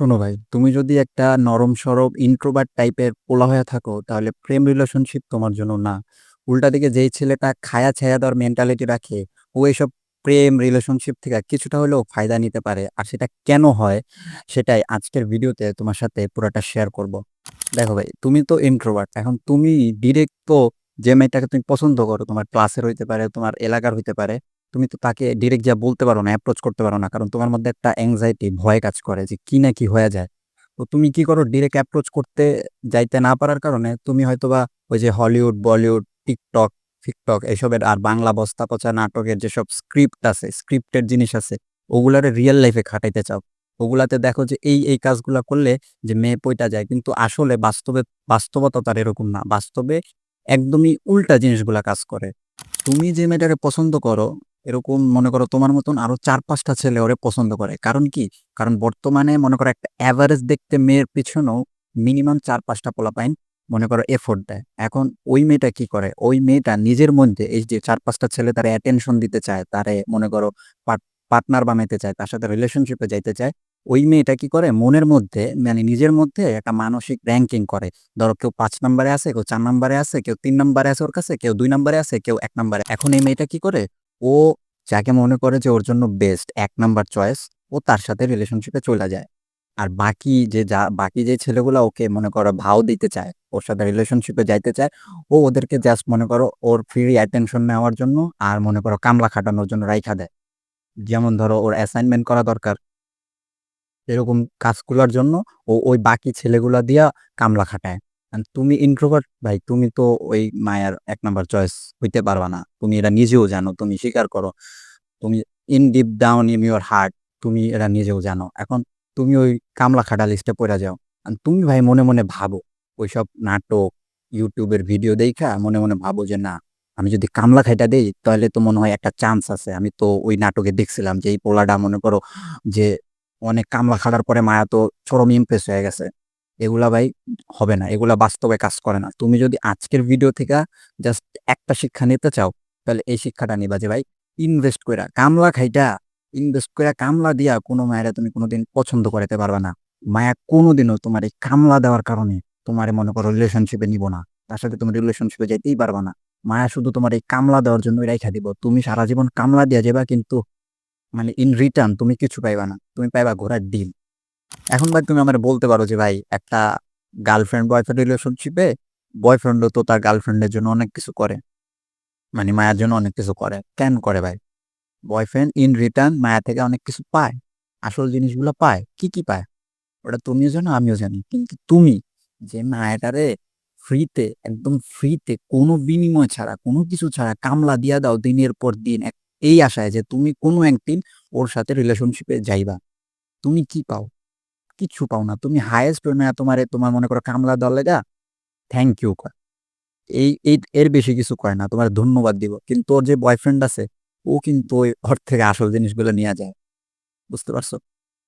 শোনো ভাই, তুমি যদি একটা নরম সরব ইন্ট্রোভার্ট টাইপের পোলা হয়ে থাকো, তাহলে প্রেম রিলেশনশিপ তোমার জন্য না। উল্টা দিকে যেই ছেলেটা খায়া ছায়া দেওয়ার মেন্টালিটি রাখে, ও এসব প্রেম রিলেশনশিপ থেকে কিছুটা হলেও ফায়দা নিতে পারে। আর সেটা কেন হয়, সেটাই আজকের ভিডিওতে তোমার সাথে পুরোটা শেয়ার করব। দেখো ভাই, তুমি তো ইন্ট্রোভার্ট। এখন তুমি ডিরেক্ট তো যে মেয়েটাকে তুমি পছন্দ করো, তোমার ক্লাসের হইতে পারে, তোমার এলাকার হইতে পারে, তুমি তো তাকে ডিরেক্ট যা বলতে পারো না, অ্যাপ্রোচ করতে পারো না। কারণ তোমার মধ্যে একটা অ্যাংজাইটি, ভয় কাজ করে যে কি না কি হয়ে যায়। তো তুমি কি করো ডিরেক্ট অ্যাপ্রোচ করতে যাইতে না পারার কারণে তুমি হয়তোবা ওই যে হলিউড, বলিউড, টিকটক, ফিকটক এসবের আর বাংলা বস্তা পচা নাটকের যেসব স্ক্রিপ্ট আছে, স্ক্রিপ্টের জিনিস আছে, ওগুলারে রিয়েল লাইফে খাটাইতে চাও। ওগুলাতে দেখো যে এই, এই কাজগুলা করলে যে মেয়ে পইটা যায়। কিন্তু আসলে বাস্তবে বাস্তবতা তার এরকম না। বাস্তবে একদমই উল্টা জিনিসগুলা কাজ করে। তুমি যে মেয়েটাকে পছন্দ করো, এরকম মনে করো তোমার মতন আরও চার পাঁচটা ছেলে ওরে পছন্দ করে। কারণ কি? কারণ বর্তমানে মনে করো একটা অ্যাভারেজ দেখতে মেয়ের পিছনেও মিনিমাম ৪-৫ টা পোলাপাইন মনে করো এফোর্ট দেয়। এখন ওই মেয়েটা কি করে? ওই মেয়েটা নিজের মধ্যে এই যে চার পাঁচটা ছেলে তারে অ্যাটেনশন দিতে চায়, তারে মনে করো পার্টনার বানাইতে চায়, তার সাথে রিলেশনশিপে যাইতে চায়। ওই মেয়েটা কি করে? মনের মধ্যে মানে নিজের মধ্যে একটা মানসিক র্যাঙ্কিং করে। ধরো কেউ পাঁচ নাম্বারে আছে, কেউ চার নাম্বারে আছে, কেউ তিন নাম্বারে আছে ওর কাছে, কেউ দুই নাম্বারে আছে, কেউ এক নাম্বারে। এখন এই মেয়েটা কি করে? ও যাকে মনে করে যে ওর জন্য বেস্ট এক নাম্বার চয়েস, ও তার সাথে রিলেশনশিপে চলে যায়। আর বাকি যে যা বাকি যে ছেলেগুলো ওকে মনে করো ভাও দিতে চায়, ওর সাথে রিলেশনশিপে যাইতে চায়, ও ওদেরকে জাস্ট মনে করো ওর ফ্রি অ্যাটেনশন নেওয়ার জন্য আর মনে করো কামলা খাটানোর জন্য রাইখা দেয়। যেমন ধরো ওর অ্যাসাইনমেন্ট করা দরকার। এরকম কাজগুলোর জন্য ও ওই বাকি ছেলেগুলা দিয়া কামলা খাটায়। তুমি ইন্ট্রোভার্ট ভাই, তুমি তো ওই মায়ার এক নাম্বার চয়েস হইতে পারবা না। তুমি এটা নিজেও জানো, তুমি স্বীকার করো। তুমি in deep down in your heart তুমি এটা নিজেও জানো। এখন তুমি ওই কামলা খাটা লিস্টে পইড়া যাও। তুমি ভাই মনে, মনে ভাবো, ওইসব নাটক, ইউটিউবের ভিডিও দেখা মনে, মনে ভাবো যে না, আমি যদি কামলা খাইটা দেই, তাহলে তো মনে হয় একটা চান্স আছে। আমি তো ওই নাটকে দেখছিলাম যে এই পোলাটা মনে করো যে অনেক কামলা খাটার পরে মায়া তো চরম ইমপ্রেস হয়ে গেছে। এগুলা ভাই হবে না। এগুলা বাস্তবে কাজ করে না। তুমি যদি আজকের ভিডিও থেকে জাস্ট একটা শিক্ষা নিতে চাও, তাহলে এই শিক্ষাটা নিবা যে ভাই ইনভেস্ট কইরা, কামলা খাইটা ইনভেস্ট কইরা কামলা দিয়া কোনো মায়েরা তুমি কোনোদিন পছন্দ করাইতে পারবা না। মায়া কোনোদিনও তোমার এই কামলা দেওয়ার কারণে তোমারে মনে করো রিলেশনশিপ নিব না। তার সাথে তুমি রিলেশনশিপে যাইতেই পারবা না। মায়া শুধু তোমার এই কামলা দেওয়ার জন্যই রাইখা দিব। তুমি সারা জীবন কামলা দিয়া যাবা কিন্তু মানে ইন রিটার্ন তুমি কিছু পাইবা না। তুমি পাইবা ঘোরার ডিম। এখন ভাই তুমি আমার বলতে পারো যে ভাই একটা গার্লফ্রেন্ড বয়ফ্রেন্ড রিলেশনশিপে এ বয়ফ্রেন্ডও তো তার গার্লফ্রেন্ডের জন্য অনেক কিছু করে। মানে মায়ার জন্য অনেক কিছু করে। কেন করে ভাই? বয়ফ্রেন্ড ইন রিটার্ন মায়া থেকে অনেক কিছু পায়। আসল জিনিসগুলো পায়। কি, কি পায়? ওটা তুমিও জানো, আমিও জানি। কিন্তু তুমি যে মায়াটারে ফ্রিতে একদম ফ্রিতে কোনো বিনিময় ছাড়া, কোনো কিছু ছাড়া কামলা দিয়া দাও দিনের পর দিন এই আশায় যে তুমি কোনো একদিন ওর সাথে রিলেশনশিপে যাইবা। তুমি কি পাও? কিচ্ছু পাও না। তুমি হায়েস্ট মায়া তোমারে তোমার মনে করো কামলা লাইগা থ্যাংক ইউ কয়। এই এই এর বেশি কিছু কয় না। তোমার ধন্যবাদ দিব। কিন্তু ওর যে বয়ফ্রেন্ড আছে, ও কিন্তু ওই ওর থেকে আসল জিনিসগুলো নিয়ে যায়। বুঝতে পারছ?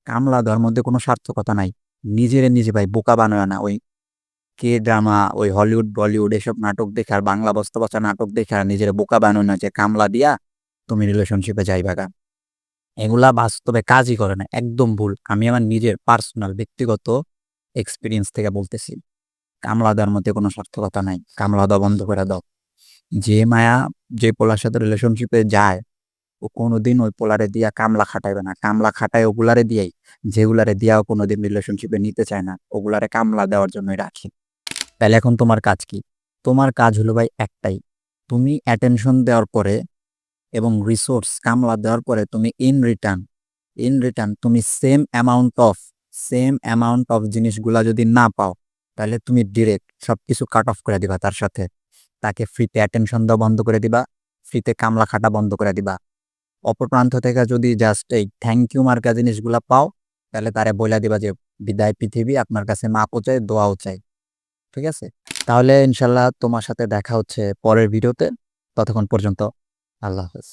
কামলা দেওয়ার মধ্যে কোনো সার্থকতা নাই। নিজেরে নিজে ভাই বোকা বানায় না। ওই কে-ড্রামা, ওই হলিউড, বলিউড এসব নাটক দেখে আর বাংলা বস্তা নাটক দেখে আর নিজেরে বোকা বানায়ও না যে কামলা দিয়া তুমি রিলেশনশিপে যাইবা গা। এগুলা বাস্তবে কাজই করে না। একদম ভুল। আমি আমার নিজের পার্সোনাল ব্যক্তিগত এক্সপিরিয়েন্স থেকে বলতেছি। কামলা দেওয়ার মধ্যে কোনো সার্থকতা নাই। কামলা দেওয়া বন্ধ করে দাও। যে মায়া যে পোলার সাথে রিলেশনশিপে যায়, ও কোনোদিন ওই পোলারে দিয়া কামলা খাটাইবে না। কামলা খাটায় ওগুলারে দিয়াই, যেগুলারে দিয়াও কোনোদিন রিলেশনশিপ নিতে চায় না। ওগুলারে কামলা দেওয়ার জন্যই রাখে। তাহলে এখন তোমার কাজ কি? তোমার কাজ হলো ভাই একটাই। তুমি অ্যাটেনশন দেওয়ার পরে এবং রিসোর্স কামলা দেওয়ার পরে তুমি ইন রিটার্ন, ইন রিটার্ন তুমি same amount of same amount of জিনিসগুলা যদি না পাও, তাহলে তুমি ডিরেক্ট সবকিছু কাট অফ করে দিবা তার সাথে। তাকে ফ্রিতে অ্যাটেনশন দেওয়া বন্ধ করে দিবা। ফ্রিতে কামলা খাটা বন্ধ করে দিবা। অপর প্রান্ত থেকে যদি জাস্ট এই থ্যাংক ইউ মার্কা জিনিসগুলা পাও, তাহলে তারে বইলা দিবা যে বিদায় পৃথিবী আপনার কাছে মাপও চাই, দোয়াও চাই। ঠিক আছে? তাহলে ইনশাল্লাহ তোমার সাথে দেখা হচ্ছে পরের ভিডিওতে। ততক্ষণ পর্যন্ত আল্লাহ হাফেজ।